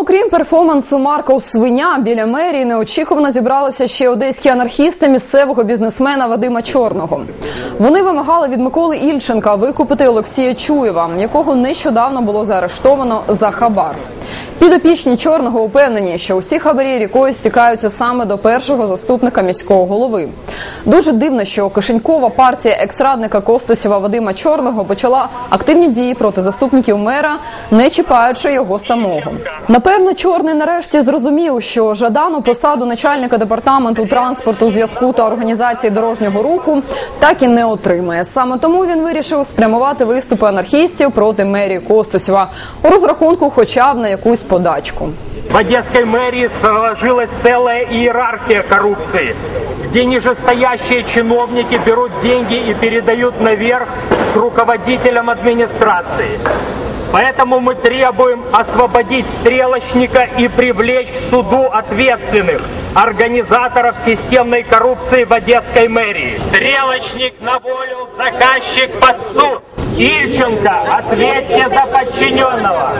Окрім перформансу Марков свиня біля мерії неочікувано зібралися ще одеські анархісти місцевого бізнесмена Вадима Чорного. Вони вимагали від Миколи Ільченка викупити Олексія Чуєва, якого нещодавно було заарештовано за хабар. Підопічні чорного упевнені, що усі хабарі рікою стікаються саме до першого заступника міського голови. Дуже дивно, що Кишенькова партія екс-радника Костусєва Вадима Чорного почала активні дії проти заступників мера, не чіпаючи його самого. Напевно, чорний нарешті зрозумів, що жадану посаду начальника департаменту транспорту, зв'язку та організації дорожнього руху так і не отримає. Саме тому він вирішив спрямувати виступи анархістів проти мерії Костусєва у розрахунку, хоча б на якусь подачку. В Одесской мэрии сложилась целая иерархия коррупции, где нижестоящие чиновники берут деньги и передают наверх к руководителям администрации. Поэтому мы требуем освободить стрелочника и привлечь к суду ответственных организаторов системной коррупции в Одесской мэрии. Стрелочник на волю, заказчик под суд. Ильченко, ответьте за подчиненного.